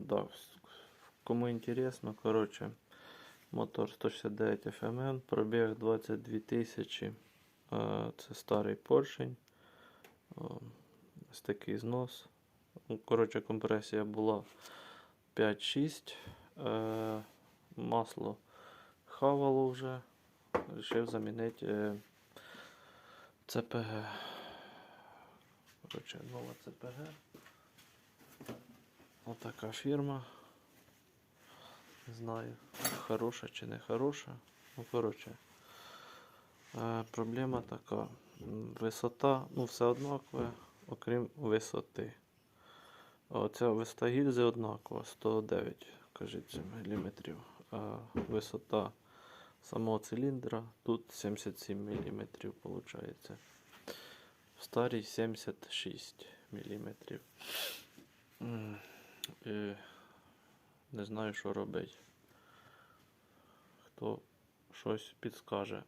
Да, кому інтересно, коротше, мотор 169 FMN, пробіг 22 тисячі. Це старий поршень. Ось такий знос. Ну, Коротше, компресія була 5-6. Е, Масло хавало вже. Рішив замінити е, ЦПГ. Коротше, нова ЦПГ. Отака фірма. Не знаю, хороша чи не хороша. Ну, коротше. Е, проблема така. Висота, ну, все однакове, окрім висоти. Оця висота гільзи однакова, 109, кажеться, мм. А висота самого циліндра тут 77 мм виходить. В старій 76 мм. Не знаю, що робити. Хто щось підскаже.